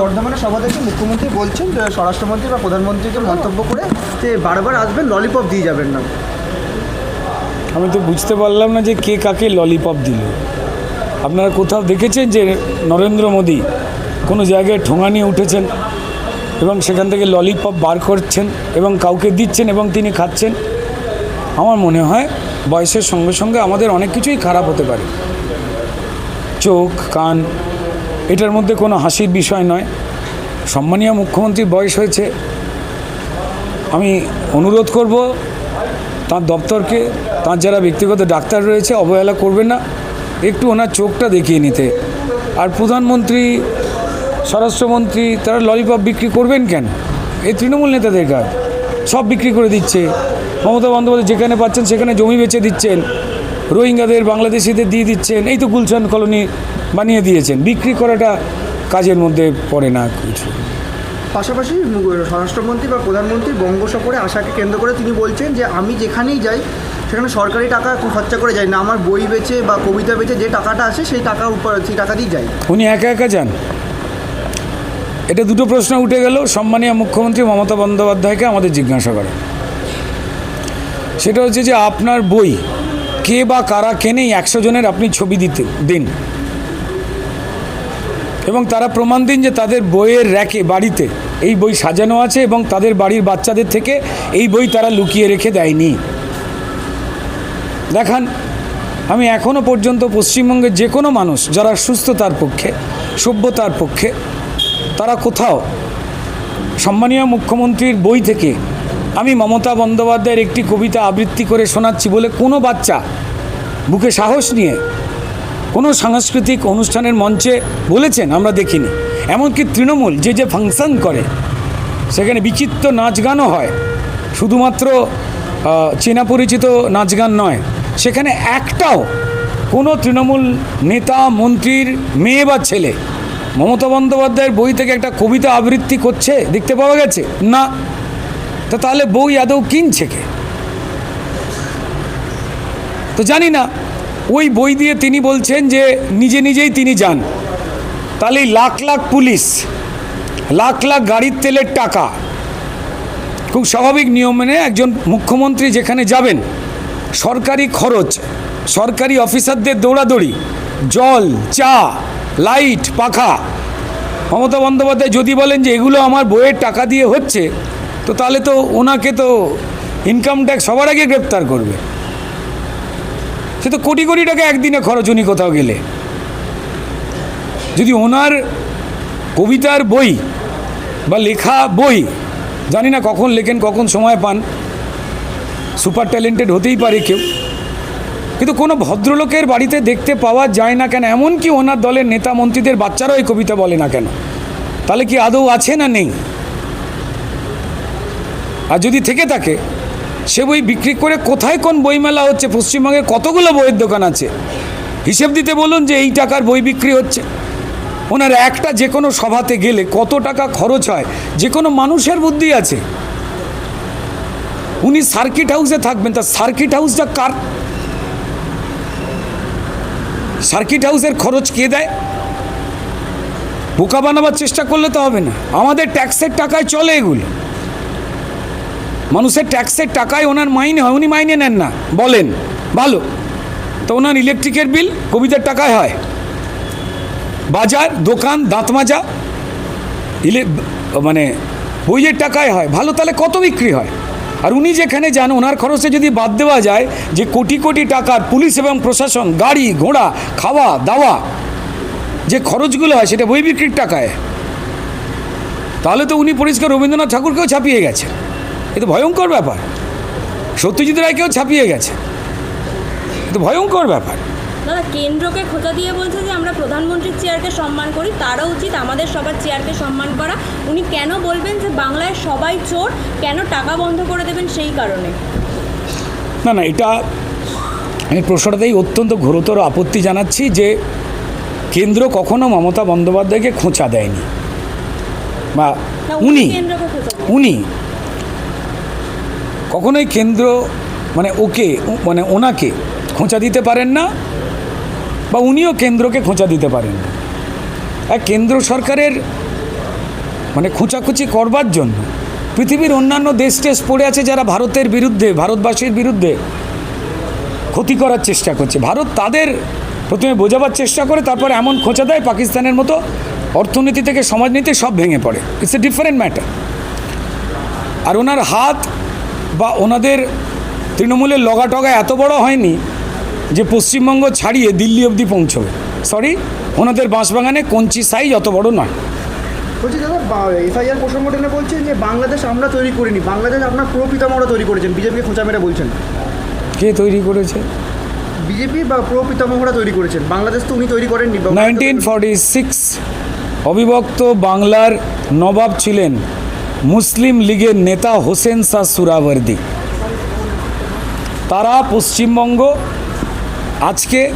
বর্ধমানের সভা থেকে মুখ্যমন্ত্রী বলছেন স্বরাষ্ট্রমন্ত্রী বা প্রধানমন্ত্রীকে মন্তব্য করে যে বারবার আসবেন, ললিপপ দিয়ে যাবেন না। আমি তো বুঝতে পারলাম না যে কে কাকে ললিপপ দিল। আপনারা কোথাও দেখেছেন যে নরেন্দ্র মোদী কোনো জায়গায় ঠোঙা নিয়ে উঠেছেন এবং সেখান থেকে ললিপপ বার করছেন এবং কাউকে দিচ্ছেন এবং তিনি খাচ্ছেন? আমার মনে হয় বয়সের সঙ্গে সঙ্গে আমাদের অনেক কিছুই খারাপ হতে পারে। চোখ, কান এটার মধ্যে কোনো হাসির বিষয় নয়। সম্মানীয় মুখ্যমন্ত্রীর বয়স হয়েছে। আমি অনুরোধ করব, তার দপ্তরকে, তার যারা ব্যক্তিগত ডাক্তার রয়েছে, অবহেলা করবেন না। একটু ওনার চোখটা দেখিয়ে নিতে। আর প্রধানমন্ত্রী, স্বরাষ্ট্রমন্ত্রী, তারা ললিপপ বিক্রি করবেন কেন? এই তৃণমূল নেতাদের কাজ। সব বিক্রি করে দিচ্ছে। মমতা বন্দ্যোপাধ্যায় যেখানে পাচ্ছেন, সেখানে জমি বেচে দিচ্ছেন। রোহিঙ্গাদের বাংলাদেশিদের দিয়ে দিচ্ছেন এই তো গুলশান কলোনি বানিয়ে দিয়েছেন। বিক্রি করাটা কাজের মধ্যে পড়ে না কিছু। পাশাপাশি স্বরাষ্ট্রমন্ত্রী বা প্রধানমন্ত্রী বঙ্গ সফরে আশাকে কেন্দ্র করে তিনি বলছেন যে আমি যেখানেই যাই সেখানে সরকারি টাকা খরচা করে যাই না। আমার বই বেচে বা কবিতা বেচে যে টাকাটা আসে সেই টাকা উপর সেই টাকা দিয়ে যাই। উনি একা একা যান? এটা দুটো প্রশ্ন উঠে গেল। সম্মানীয় মুখ্যমন্ত্রী মমতা বন্দ্যোপাধ্যায়কে আমাদের জিজ্ঞাসা করে সেটা হচ্ছে যে আপনার বই কে বা কারা কেনেই একশো জনের আপনি ছবি দিতে, দিন। এবং তারা প্রমাণ দিন যে তাদের বইয়ের র্যাকে, বাড়িতে এই বই সাজানো আছে এবং তাদের বাড়ির বাচ্চাদের থেকে এই বই তারা লুকিয়ে রেখে দেয়নি। দেখান, আমি এখনও পর্যন্ত পশ্চিমবঙ্গের যে কোনো মানুষ যারা সুস্থতার পক্ষে সভ্যতার পক্ষে, তারা কোথাও সম্মানীয় মুখ্যমন্ত্রীর বই থেকে আমি মমতা বন্দ্যোপাধ্যায়ের একটি কবিতা আবৃত্তি করে শোনাচ্ছি বলে কোনো বাচ্চা বুকে সাহস নিয়ে কোনো সাংস্কৃতিক অনুষ্ঠানের মঞ্চে বলেছেন, আমরা দেখিনি। এমনকি তৃণমূল যে যে ফাংশন করে, সেখানে বিচিত্র নাচ গানও হয়। শুধুমাত্র চেনা পরিচিত নাচ গান নয়, সেখানে একটাও কোনো তৃণমূল নেতা, মন্ত্রীর মেয়ে বা ছেলে মমতা বন্দ্যোপাধ্যায়ের বই থেকে একটা কবিতা আবৃত্তি করছে, দেখতে পাওয়া গেছে? না। তো তাহলে বউ আদৌ কিনছে কে? তো জানি না, ওই বই দিয়ে তিনি বলছেন যে নিজে নিজেই তিনি যান। তাহলে লাখ লাখ পুলিশ, লাখ লাখ গাড়ির তেলের টাকা, খুব স্বাভাবিক নিয়ম মেনে একজন মুখ্যমন্ত্রী যেখানে যাবেন, সরকারি খরচ, সরকারি অফিসারদের দৌড়াদৌড়ি, জল, চা, লাইট, পাখা। মমতা বন্দ্যোপাধ্যায় যদি বলেন যে এগুলো আমার বইয়ের টাকা দিয়ে হচ্ছে তো তাহলে তো ওনাকে তো ইনকাম ট্যাক্স সবার আগে গ্রেপ্তার করবে। সে তো কোটি কোটি টাকা একদিনে খরচ উনি কোথাও গেলে। যদি ওনার কবিতার বই বা লেখা বই, জানি না কখন লেখেন, কখন সময় পান সুপার ট্যালেন্টেড হতেই পারে কেউ। কিন্তু কোনো ভদ্রলোকের বাড়িতে দেখতে পাওয়া যায় না কেন, এমনকি ওনার দলের নেতা মন্ত্রীদের বাচ্চারাও এই কবিতা বলে না কেন? তাহলে কি আদৌ আছে না নেই? আর যদি থেকে থাকে, সে বই বিক্রি করে কোথায় কোন বইমেলা হচ্ছে, পশ্চিমবঙ্গে কতগুলো বইয়ের দোকান আছে? হিসেব দিতে বলুন যে এই টাকার বই বিক্রি হচ্ছে। ওনার একটা যে কোনো সভাতে গেলে কত টাকা খরচ হয়, যে কোনো মানুষের বুদ্ধি আছে। উনি সার্কিট হাউসে থাকবেন, তা সার্কিট হাউসটা কার? সার্কিট হাউসের খরচ কে দেয়? বোকা বানাবার চেষ্টা করলে তো হবে না। আমাদের ট্যাক্সের টাকায় চলে এগুলো। মানুষের ট্যাক্সের টাকায় ওনার মাইনে হয়, উনি মাইনে নেন না। বলেন, ভালো। তো ওনার ইলেকট্রিকের বিল কবিতার টাকায় হয়। বাজার, দোকান, দাঁত মাজা, ইলে মানে বইয়ের টাকায় হয়। ভালো, তাহলে কত বিক্রি হয়? আর উনি যেখানে যান, ওনার খরচে যদি বাদ দেওয়া যায় যে কোটি কোটি টাকার পুলিশ এবং প্রশাসন, গাড়ি, ঘোড়া, খাওয়া, দাওয়া, যে খরচগুলো হয়, সেটা বই বিক্রির টাকায়। তাহলে তো উনি পরিষ্কার রবীন্দ্রনাথ ঠাকুরকেও ছাপিয়ে গেছে এ তো ভয়ঙ্কর ব্যাপার। সত্যজিৎ রায়কেও ছাপিয়ে গেছে। এ তো ভয়ঙ্কর ব্যাপার। দাদা কেন্দ্রকে খোঁচা দিয়ে বলছে যে আমরা প্রধানমন্ত্রীর চেয়ারকে সম্মান করি তারও উচিত আমাদের সবার চেয়ারকে সম্মান করা। উনি কেন বলবেন যে বাংলায় সবাই চোর কেন টাকা বন্ধ করে দেবেন সেই কারণে? না না এটা আমি প্রশ্নটাতেই অত্যন্ত ঘোরতর আপত্তি জানাচ্ছি যে কেন্দ্র কখনো মমতা বন্দ্যোপাধ্যায়কে খোঁচা দেয়নি। বা উনি কেন্দ্রকে খোঁচা উনি কখনোই কেন্দ্র মানে ওকে মানে ওনাকে খোঁচা দিতে পারেন না, বা উনিও কেন্দ্রকে খোঁচা দিতে পারেন না। আর কেন্দ্র সরকারের মানে খোঁচাখুচি করবার জন্য পৃথিবীর অন্যান্য দেশ টেস পড়ে আছে যারা ভারতের বিরুদ্ধে, ভারতবাসীর বিরুদ্ধে ক্ষতি করার চেষ্টা করছে। ভারত তাদের প্রথমে বোঝাবার চেষ্টা করে, তারপরে এমন খোঁচা দেয় পাকিস্তানের মতো অর্থনীতি থেকে সমাজনীতি সব ভেঙে পড়ে। ইটস এ ডিফারেন্ট ম্যাটার আর ওনার হাত বা ওনাদের তৃণমূলের লগা এত বড় হয়নি যে পশ্চিমবঙ্গ ছাড়িয়ে দিল্লি অবধি পৌঁছবে। সরি ওনাদের বাঁশবাগানে কঞ্চি সাইজ অত বড় নয়। বলছি দাদা এসআইআর প্রসঙ্গ টেনে বলছেন যে বাংলাদেশ আমরা তৈরি করিনি বাংলাদেশ আপনার পুরো পিতামহরা তৈরি করেছেন বিজেপিকে খোঁচা মেরে বলছেন। কে তৈরি করেছে? বিজেপি বা পুরো পিতামহরা তৈরি করেছেন বাংলাদেশ তো উনি তৈরি করেননি। নাইনটিন ফর্টি সিক্স অবিভক্ত বাংলার নবাব ছিলেন মুসলিম লীগের নেতা হোসেন শাহ সুরাবর্দি। তারা পশ্চিমবঙ্গ, আজকে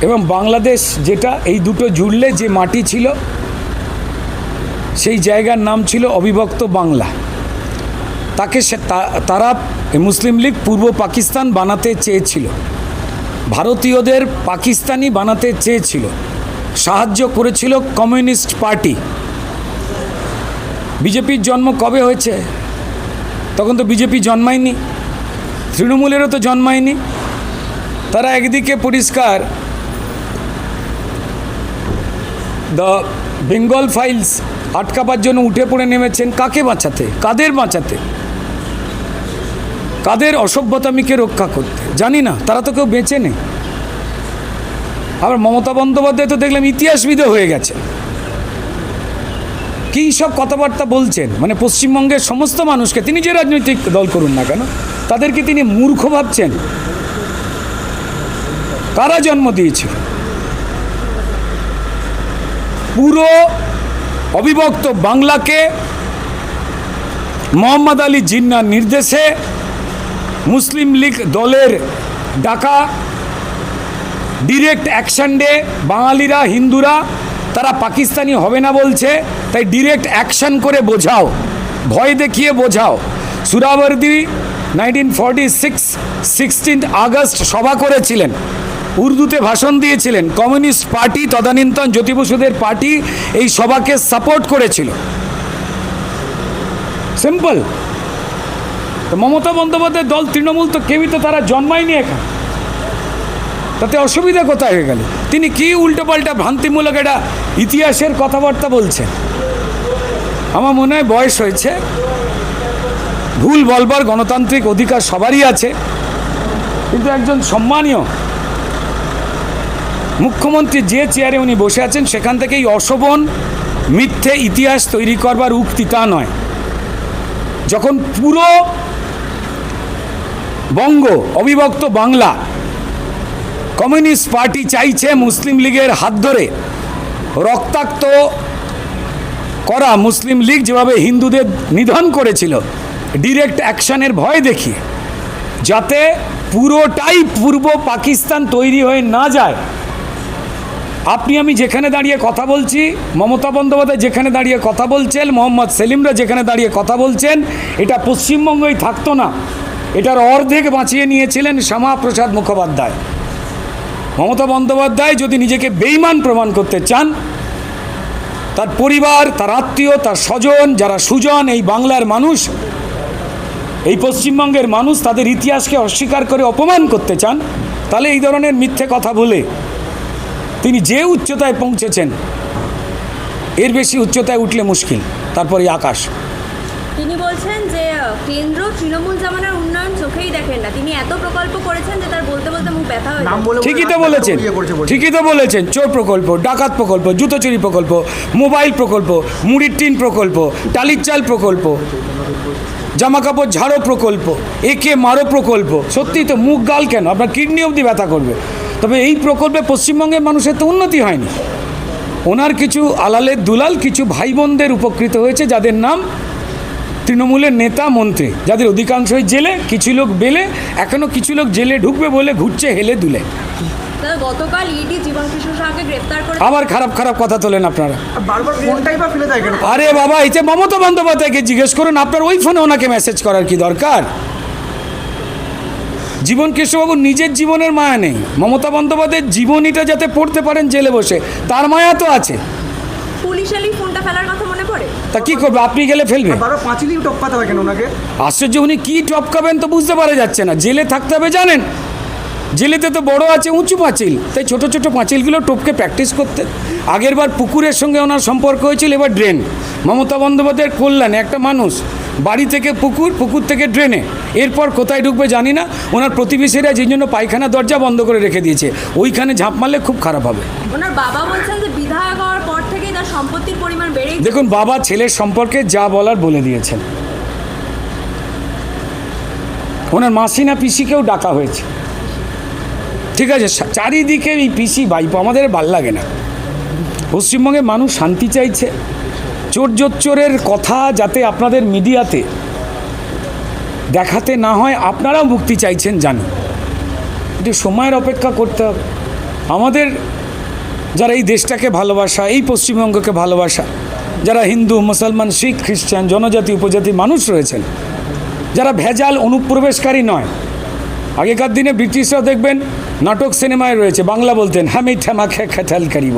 এবং বাংলাদেশ যেটা, এই দুটো জুড়লে যে মাটি ছিল, সেই জায়গার নাম ছিল অবিভক্ত বাংলা। তাকে তারা মুসলিম লীগ পূর্ব পাকিস্তান বানাতে চেয়েছিল। ভারতীয়দের পাকিস্তানি বানাতে চেয়েছিল। সাহায্য করেছিল কমিউনিস্ট পার্টি। বিজেপির জন্ম কবে হয়েছে? তখন তো বিজেপি জন্মায়নি। তৃণমূলেরও তো জন্মায়নি। তারা একদিকে পরিষ্কার। দ্য বেঙ্গল ফাইলস আটকাবার জন্য উঠে পড়ে নেমেছেন কাকে বাঁচাতে? কাদের বাঁচাতে? কাদের অসভ্যতামিকে রক্ষা করতে? জানি না, তারা তো কেউ বেঁচে নেই। আবার মমতা বন্দ্যোপাধ্যায় তো দেখলাম ইতিহাসবিদও হয়ে গেছে কী সব কথাবার্তা বলছেন? মানে পশ্চিমবঙ্গের সমস্ত মানুষকে, তিনি যে রাজনৈতিক দল করুন না কেন, তাদেরকে তিনি মূর্খ ভাবছেন। কারা জন্ম দিয়েছিল? পুরো অবিভক্ত বাংলাকে মোহাম্মদ আলী জিন্নার নির্দেশে মুসলিম লীগ দলের ডাকা ডিরেক্ট অ্যাকশন ডে বাঙালিরা, হিন্দুরা তারা পাকিস্তানি হবে না বলছে, তাই ডিরেক্ট অ্যাকশন করে বোঝাও। ভয় দেখিয়ে বোঝাও। Suhrawardy nineteen forty six sixteen August সভা করেছিলেন। উর্দুতে ভাষণ দিয়েছিলেন। কমিউনিস্ট পার্টি, তদানীন্তন জ্যোতিবসুদের পার্টি এই সভাকে সাপোর্ট করেছিল। সিম্পল তো মমতা বন্দ্যোপাধ্যায়ের দল তৃণমূল তো কেউই তো তারা জন্মায়নি এখানে। তাতে অসুবিধা কোথায় হয়ে গেল? তিনি কি উল্টোপাল্টা ভ্রান্তিমূলক একটা ইতিহাসের কথাবার্তা বলছেন? আমার মনে হয় বয়স হয়েছে। ভুল বলবার গণতান্ত্রিক অধিকার সবারই আছে। কিন্তু একজন সম্মানীয় মুখ্যমন্ত্রী যে চেয়ারে উনি বসে আছেন, সেখান থেকে এই অশোভন, মিথ্যে ইতিহাস তৈরি করবার উক্তি তা নয়। যখন পুরো বঙ্গ অবিভক্ত বাংলা কমিউনিস্ট পার্টি চাইছে মুসলিম লীগের হাত ধরে রক্তাক্ত করা মুসলিম লীগ যেভাবে হিন্দুদের নিধন করেছিল ডিরেক্ট অ্যাকশনের ভয় দেখিয়ে, যাতে পুরোটাই পূর্ব পাকিস্তান তৈরি হয়ে না যায়। আপনি, আমি যেখানে দাঁড়িয়ে কথা বলছি, মমতা বন্দ্যোপাধ্যায় যেখানে দাঁড়িয়ে কথা বলছেন, মোহাম্মদ সেলিমরা যেখানে দাঁড়িয়ে কথা বলছেন, এটা পশ্চিমবঙ্গই থাকতো না। এটার অর্ধেক বাঁচিয়ে নিয়েছিলেন শ্যামাপ্রসাদ মুখোপাধ্যায়। মমতা বন্দ্যোপাধ্যায় যদি নিজেকে বেইমান প্রমাণ করতে চান, তার পরিবার, তার আত্মীয়, তার স্বজন, যারা সুজন, এই বাংলার মানুষ, এই পশ্চিমবঙ্গের মানুষ তাদের ইতিহাসকে অস্বীকার করে অপমান করতে চান, তাহলে এই ধরনের মিথ্যে কথা বলে তিনি যে উচ্চতায় পৌঁছেছেন, এর বেশি উচ্চতায় উঠলে মুশকিল, তারপরে আকাশ। তিনি বলছেন যে কেন্দ্র তৃণমূল জামানার উন্নয়ন চোখেই দেখেন না। তিনি এত প্রকল্প করেছেন যে তার বলতে বলতে মুখ ব্যথা হয়ে। ঠিকই তো বলেছেন। ঠিকই তো বলেছেন। চোর প্রকল্প ডাকাত প্রকল্প জুতো চুরি প্রকল্প মোবাইল প্রকল্প মুড়ির টিন প্রকল্প টালির চাল প্রকল্প জামা কাপড় ঝাড়ো প্রকল্প একে মারো প্রকল্প। সত্যি তো মুখ গাল কেন? আপনার কিডনি অবধি ব্যথা করবে। তবে এই প্রকল্পে পশ্চিমবঙ্গের মানুষের তো উন্নতি হয়নি। ওনার কিছু আলালের দুলাল কিছু ভাই বোনদের উপকৃত হয়েছে যাদের নাম তৃণমূলের নেতা মন্ত্রী যাদের অধিকাংশই জেলে কিছু লোক বেলে এখনও কিছু লোক জেলে ঢুকবে বলে ঘুরছে হেলে দুলে। গতকাল ইডি জীবন কিশোর গ্রেফতার করে আবার খারাপ খারাপ কথা তোলেন আপনারা। বারবার ফোনটাই বা ফেলে দেয় কেন? আরে বাবা এই যে মমতা বন্দ্যোপাধ্যায়কে জিজ্ঞেস করুন আপনার ওই ফোনে ওনাকে মেসেজ করার কি দরকার? জীবন কৃষ্ণবাবুর নিজের জীবনের মায়া নেই। মমতা বন্দ্যোপাধ্যায়ের জীবনীটা যাতে পড়তে পারেন জেলে বসে তার মায়া তো আছে। ফোনটা ফেলার কথা মনে পড়ে? তা কি করবে? আপনি গেলে ফেলবে? বারো পাঁচিলেই টপকাতে হবে কেন ওনাকে? আশ্চর্য উনি কী টপকাবেন তো বুঝতে পারা যাচ্ছে না। জেলে থাকতে হবে জানেন? জেলেতে তো বড় আছে উঁচু পাঁচিল। তাই ছোট ছোট পাঁচিলগুলো টপকে প্র্যাকটিস করতে। আগেরবার পুকুরের সঙ্গে ওনার সম্পর্ক হয়েছিল এবার ড্রেন। মমতা বন্দ্যোপাধ্যায়ের কল্যাণে একটা মানুষ। বাড়ি থেকে পুকুর পুকুর থেকে ড্রেনে। এরপর কোথায় ঢুকবে জানি না। ওনার প্রতিবেশীরা যে জন্য পায়খানা দরজা বন্ধ করে রেখে দিয়েছে ওইখানে ঝাঁপ মারলে খুব খারাপ হবে। ওনার বাবা বলছেন যে বিধায়ক তার সম্পত্তির পরিমাণ বেড়েই দেখুন, বাবা ছেলের সম্পর্কে যা বলার বলে দিয়েছেন। ওনার মাসিনা পিসিকেও ডাকা হয়েছে। ঠিক আছে চারিদিকে এই পিসি বাইপ আমাদের ভালো লাগে না। পশ্চিমবঙ্গে মানুষ শান্তি চাইছে। চোর চোরের কথা যাতে আপনাদের মিডিয়াতে দেখাতে না হয়, আপনারাও মুক্তি চাইছেন জানি একটু সময়ের অপেক্ষা করতে হবে। আমাদের যারা এই দেশটাকে ভালোবাসা, এই পশ্চিমবঙ্গকে ভালোবাসা, যারা হিন্দু, মুসলমান, শিখ, খ্রিস্টান, জনজাতি, উপজাতি মানুষ রয়েছেন, যারা ভেজাল অনুপ্রবেশকারী নয়। আগেকার দিনে ব্রিটিশরা দেখবেন নাটক সিনেমায় রয়েছে, বাংলা বলতেন, হামি ঠেমা খে খেঠাল কারিব।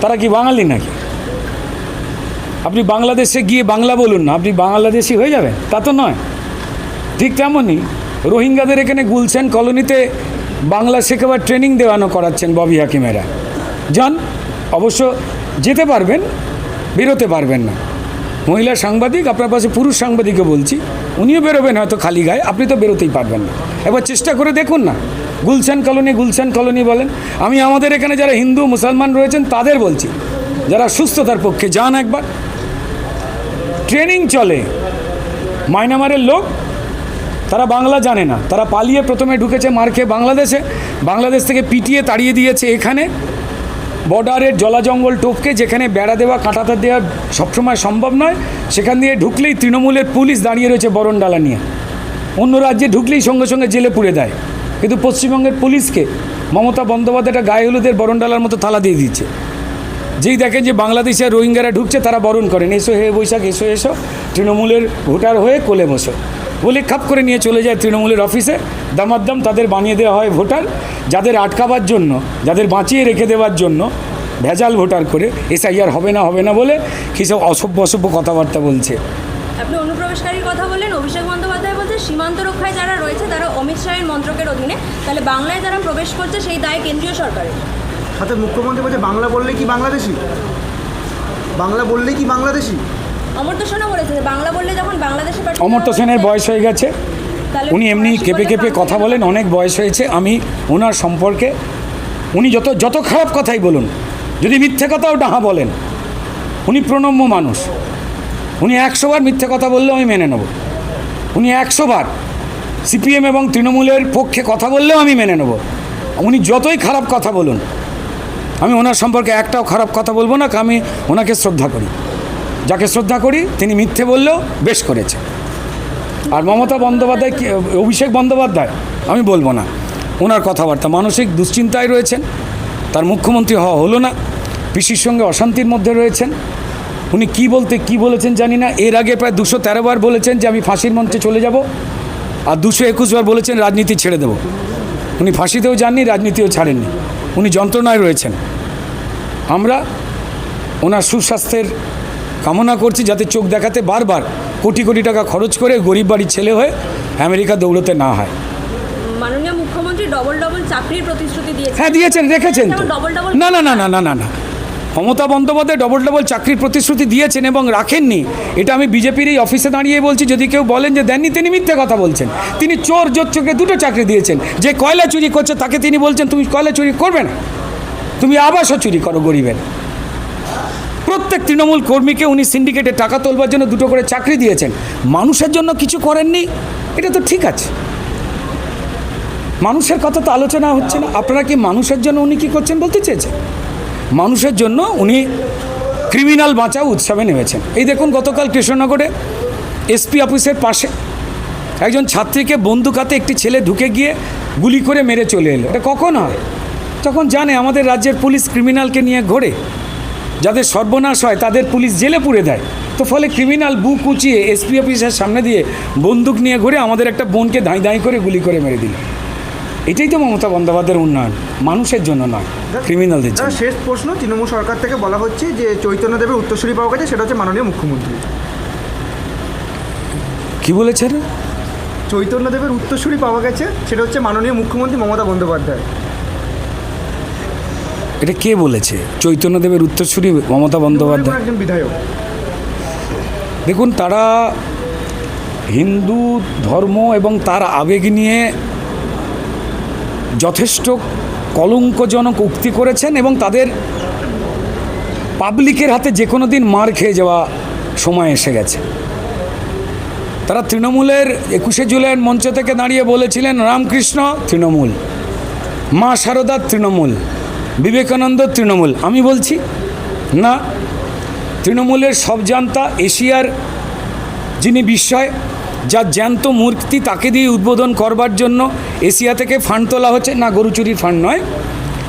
তারা কি বাঙালি নাকি? আপনি বাংলাদেশে গিয়ে বাংলা বলুন না, আপনি বাংলাদেশি হয়ে যাবেন, তা তো নয়। ঠিক তেমনই রোহিঙ্গাদের এখানে গুলছেন কলোনিতে বাংলা শেখাবার ট্রেনিং দেওয়ানো করাচ্ছেন ববি হাকিমেরা। যান, অবশ্য যেতে পারবেন, বেরোতে পারবেন না। মহিলা সাংবাদিক, আপনার পাশে পুরুষ সাংবাদিকও বলছি, উনিও বেরোবেন হয়তো খালি গায়ে, আপনি তো বেরোতেই পারবেন না। একবার চেষ্টা করে দেখুন না, গুলশান কলোনি গুলশান কলোনি বলেন। আমি আমাদের এখানে যারা হিন্দু, মুসলমান রয়েছেন, তাদের বলছি, যারা সুস্থতার পক্ষে, যান একবার। ট্রেনিং চলে মাইনামারের লোক, তারা বাংলা জানে না। তারা পালিয়ে প্রথমে ঢুকেছে মার খেয়ে বাংলাদেশে, বাংলাদেশ থেকে পিটিয়ে তাড়িয়ে দিয়েছে এখানে। বর্ডারের জলা জঙ্গল টপকে, যেখানে বেড়া দেওয়া কাঁটাতে দেওয়া সবসময় সম্ভব নয়, সেখান দিয়ে ঢুকলেই তৃণমূলের পুলিশ দাঁড়িয়ে রয়েছে বরণডালা নিয়ে। অন্য রাজ্যে ঢুকলেই সঙ্গে সঙ্গে জেলে পুড়ে দেয়। কিন্তু পশ্চিমবঙ্গের পুলিশকে মমতা বন্দ্যোপাধ্যায়টা গায়ে হলুদের বরণডালার মতো থালা দিয়ে দিচ্ছে। যেই দেখেন যে বাংলাদেশের রোহিঙ্গারা ঢুকছে, তারা বরণ করেন। এসো হে বৈশাখ, এসো এসো। তৃণমূলের ভোটার হয়ে কোলে বসো। বলে খাপ করে নিয়ে চলে যায় তৃণমূলের অফিসে। দামাদ্দাম তাদের বানিয়ে দেওয়া হয় ভোটার যাদের আটকাবার জন্য যাদের বাঁচিয়ে রেখে দেওয়ার জন্য ভেজাল ভোটার করে এসআইআর হবে না হবে না বলে কী সব অসভ্য অসভ্য কথাবার্তা বলছে। আপনি অনুপ্রবেশকারীর কথা বললেন অভিষেক বন্দ্যোপাধ্যায় বলছে সীমান্ত রক্ষায় যারা রয়েছে তারা অমিত শাহের মন্ত্রকের অধীনে তাহলে বাংলায় যারা প্রবেশ করছে সেই দায় কেন্দ্রীয় সরকারের। সাথে মুখ্যমন্ত্রী বলছে বাংলা বললে কি বাংলাদেশি? বাংলা বললে কি বাংলাদেশি? অমর্ত্য সেনও বলেছে বাংলা বললে যখন বাংলাদেশে অমর্ত্য সেনের বয়স হয়ে গেছে। উনি এমনি কেঁপে কেঁপে কথা বলেন অনেক বয়স হয়েছে। আমি ওনার সম্পর্কে উনি যত যত খারাপ কথাই বলুন যদি মিথ্যে কথাও ডাহা বলেন উনি প্রণম্য মানুষ। উনি একশো বার মিথ্যে কথা বললেও আমি মেনে নেব। উনি একশো বার সিপিএম এবং তৃণমূলের পক্ষে কথা বললেও আমি মেনে নেব। উনি যতই খারাপ কথা বলুন আমি ওনার সম্পর্কে একটাও খারাপ কথা বলব না আমি ওনাকে শ্রদ্ধা করি। যাকে শ্রদ্ধা করি, তিনি মিথ্যে বললেও বেশ করেছে। আর মমতা বন্দ্যোপাধ্যায় অভিষেক বন্দ্যোপাধ্যায়, আমি বলব না। ওনার কথাবার্তা মানসিক দুশ্চিন্তায় রয়েছেন, তার মুখ্যমন্ত্রী হওয়া হলো না, পিসির সঙ্গে অশান্তির মধ্যে রয়েছেন। উনি কি বলতে কি বলেছেন জানি না, এর আগে প্রায় দুশো বার বলেছেন যে আমি ফাঁসির মঞ্চে চলে যাব, আর দুশো বার বলেছেন রাজনীতি ছেড়ে দেব। উনি ফাঁসিতেও যাননি, রাজনীতিও ছাড়েননি। উনি যন্ত্রণায় রয়েছেন। আমরা ওনার সুস্বাস্থ্যের কামনা করছি যাতে চোখ দেখাতে বারবার কোটি কোটি টাকা খরচ করে গরিব বাড়ির ছেলে হয়ে আমেরিকা দৌড়তে না হয়। মাননীয় মুখ্যমন্ত্রী ডবল ডবল চাকরির প্রতিশ্রুতি দিয়েছে হ্যাঁ দিয়েছেন রেখেছেন না না না না। না না না মমতা বন্দ্যোপাধ্যায় ডবল ডবল চাকরির প্রতিশ্রুতি দিয়েছেন এবং রাখেননি। এটা আমি বিজেপির এই অফিসে দাঁড়িয়ে বলছি যদি কেউ বলেন যে দেননি তিনি মিথ্যে কথা বলছেন। তিনি চোর জোচ্চকে দুটো চাকরি দিয়েছেন। যে কয়লা চুরি করছে তাকে তিনি বলছেন তুমি কয়লা চুরি করবে না? তুমি আবাসও চুরি করো গরিবের। প্রত্যেক তৃণমূল কর্মীকে উনি সিন্ডিকেটে টাকা তোলবার জন্য দুটো করে চাকরি দিয়েছেন। মানুষের জন্য কিছু করেননি? এটা তো ঠিক আছে। মানুষের কথা তো আলোচনা হচ্ছে না। আপনারা কি মানুষের জন্য উনি কি করছেন বলতে চেয়েছেন? মানুষের জন্য উনি ক্রিমিনাল বাঁচাও উৎসবে নেমেছেন। এই দেখুন, গতকাল কৃষ্ণনগরে এসপি অফিসের পাশে একজন ছাত্রীকে বন্দুক হাতে একটি ছেলে ঢুকে গিয়ে গুলি করে মেরে চলে এলো। এটা কখন হয়? তখন জানে আমাদের রাজ্যের পুলিশ ক্রিমিনালকে নিয়ে ঘোরে। যাদের সর্বনাশ হয় তাদের পুলিশ জেলে পুড়ে দেয়। তো ফলে ক্রিমিনাল বুক উঁচিয়ে এসপি অফিসের সামনে দিয়ে বন্দুক নিয়ে ঘুরে আমাদের একটা বোনকে ধাঁই ধাঁই করে গুলি করে মেরে দিল। এটাই তো মমতা বন্দ্যোপাধ্যায়ের উন্নয়ন মানুষের জন্য নয় ক্রিমিনালদের জন্য। শেষ প্রশ্ন তৃণমূল সরকার থেকে বলা হচ্ছে যে চৈতন্যদেবের উত্তরসূরি পাওয়া গেছে সেটা হচ্ছে মাননীয় মুখ্যমন্ত্রী। কি বলেছে রে? চৈতন্যদেবের উত্তরসূরি পাওয়া গেছে সেটা হচ্ছে মাননীয় মুখ্যমন্ত্রী মমতা বন্দ্যোপাধ্যায়। এটা কে বলেছে? চৈতন্যদেবের উত্তরসূরি মমতা বন্দ্যোপাধ্যায়। একজন বিধায়ক। দেখুন তারা হিন্দু ধর্ম এবং তার আবেগ নিয়ে যথেষ্ট কলঙ্কজনক উক্তি করেছেন এবং তাদের পাবলিকের হাতে যে কোনো দিন মার খেয়ে যাওয়া সময় এসে গেছে। তারা তৃণমূলের একুশে জুলাইয়ের মঞ্চ থেকে দাঁড়িয়ে বলেছিলেন রামকৃষ্ণ তৃণমূল মা শারদা তৃণমূল। বিবেকানন্দ তৃণমূল। আমি বলছি, না, তৃণমূলের সব জানতা এশিয়ার যিনি বিস্ময়, যার জ্যান্ত মূর্তি তাকে দিয়ে উদ্বোধন করবার জন্য এশিয়া থেকে ফান্ড তোলা হচ্ছে, না গরু চুরির ফান্ড নয়।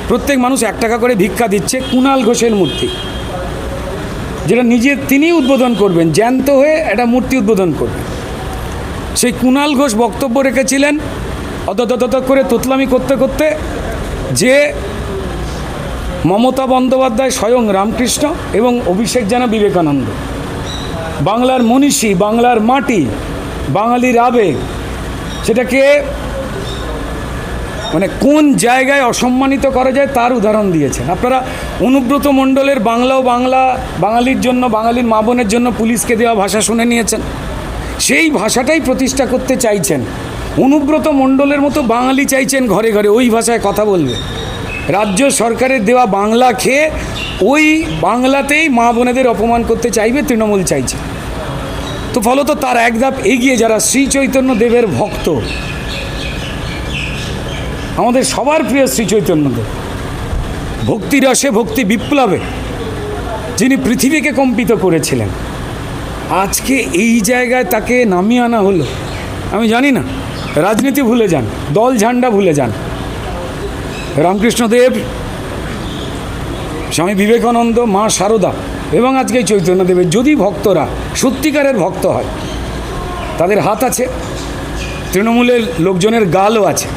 প্রত্যেক মানুষ এক টাকা করে ভিক্ষা দিচ্ছে কুণাল ঘোষের মূর্তি। যেটা নিজে তিনি উদ্বোধন করবেন, জ্যান্ত হয়ে একটা মূর্তি উদ্বোধন করবেন। সেই কুণাল ঘোষ বক্তব্য রেখেছিলেন অতত করে তোতলামি করতে করতে যে মমতা বন্দ্যোপাধ্যায় স্বয়ং রামকৃষ্ণ এবং অভিষেক জানা বিবেকানন্দ। বাংলার মনীষী, বাংলার মাটি, বাঙালির আবেগ, সেটাকে মানে কোন জায়গায় অসম্মানিত করা যায় তার উদাহরণ দিয়েছেন। আপনারা অনুব্রত মণ্ডলের বাংলা ও বাংলা, বাঙালির জন্য, বাঙালির মা বোনের জন্য পুলিশকে দেওয়া ভাষা শুনে নিয়েছেন। সেই ভাষাটাই প্রতিষ্ঠা করতে চাইছেন। অনুব্রত মণ্ডলের মতো বাঙালি চাইছেন ঘরে ঘরে, ওই ভাষায় কথা বলবে। রাজ্য সরকারের দেওয়া বাংলা খেয়ে ওই বাংলাতেই মা বোনেদের অপমান করতে চাইবে, তৃণমূল চাইছে। তো ফলত তার এক ধাপ এগিয়ে যারা শ্রী চৈতন্য দেবের ভক্ত, আমাদের সবার প্রিয় শ্রী চৈতন্যদেব ভক্তি রসে ভক্তি বিপ্লবে যিনি পৃথিবীকে কম্পিত করেছিলেন। আজকে এই জায়গায় তাকে নামিয়ে আনা হলো। আমি জানি না, রাজনীতি ভুলে যান, দল ঝান্ডা ভুলে যান। রামকৃষ্ণদেব স্বামী বিবেকানন্দ, মা সারদা এবং আজকে চৈতন্যদেবের যদি ভক্তরা সত্যিকারের ভক্ত হয়, তাদের হাত আছে, তৃণমূলের লোকজনের গালও আছে,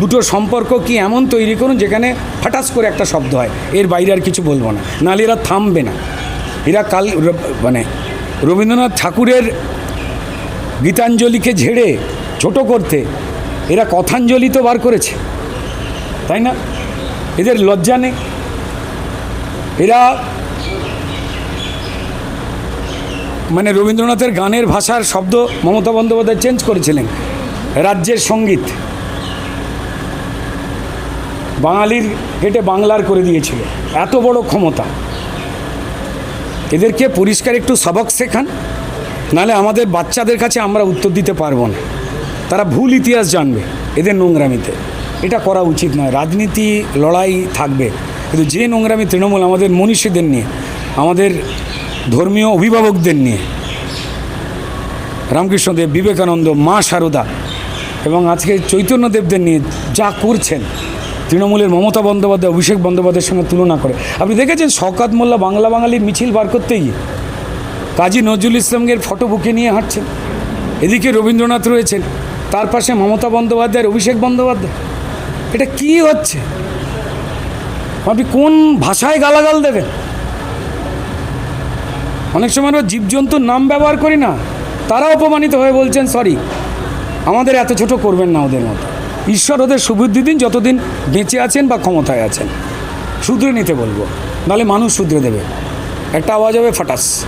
দুটো সম্পর্ক কি এমন তৈরি করুন যেখানে ফাটাস করে একটা শব্দ হয়, এর বাইরে আর কিছু বলব না। নাহলে এরা থামবে না। এরা কাল মানে রবীন্দ্রনাথ ঠাকুরের গীতাঞ্জলিকে ঝেড়ে ছোট করতে, এরা কথাঞ্জলি তো বার করেছে। তাই না? এদের লজ্জা নেই। এরা মানে রবীন্দ্রনাথের গানের ভাষার শব্দ মমতা বন্দ্যোপাধ্যায় চেঞ্জ করেছিলেন, রাজ্যের সংগীত। বাঙালির হেঁটে বাংলার করে দিয়েছিল। এত বড় ক্ষমতা। এদেরকে পরিষ্কার একটু সবক শেখান, নাহলে আমাদের বাচ্চাদের কাছে আমরা উত্তর দিতে পারব না। তারা ভুল ইতিহাস জানবে এদের নোংরামিতে। এটা করা উচিত নয়। রাজনীতি, লড়াই থাকবে। কিন্তু যে নোংরামি তৃণমূল, আমাদের মনীষীদের নিয়ে, আমাদের ধর্মীয় অভিভাবকদের নিয়ে, রামকৃষ্ণদেব, বিবেকানন্দ, মা সারদা এবং আজকে চৈতন্যদেবদের নিয়ে যা করছেন, তৃণমূলের মমতা বন্দ্যোপাধ্যায়, অভিষেক বন্দ্যোপাধ্যায়ের সঙ্গে তুলনা করে। আপনি দেখেছেন শওকাত মোল্লা বাংলা বাঙালির মিছিল বার করতে গিয়ে কাজী নজরুল ইসলামের ফটো বুকে নিয়ে হাঁটছেন। এদিকে রবীন্দ্রনাথ রয়েছেন, তার পাশে মমতা বন্দ্যোপাধ্যায়ের অভিষেক বন্দ্যোপাধ্যায়। এটা কি হচ্ছে? আপনি কোন ভাষায় গালাগাল দেবেন? অনেক সময় আমরা জীবজন্তুর নাম ব্যবহার করি না, তারা অপমানিত হয়ে বলছেন, সরি, আমাদের এত ছোট করবেন না ওদের মতো। ঈশ্বর ওদের সুবুদ্ধি দিন যতদিন বেঁচে আছেন বা ক্ষমতায় আছেন। শুধরে নিতে বলব, নাহলে মানুষ শুধরে দেবে। একটা আওয়াজ হবে ফাটাস।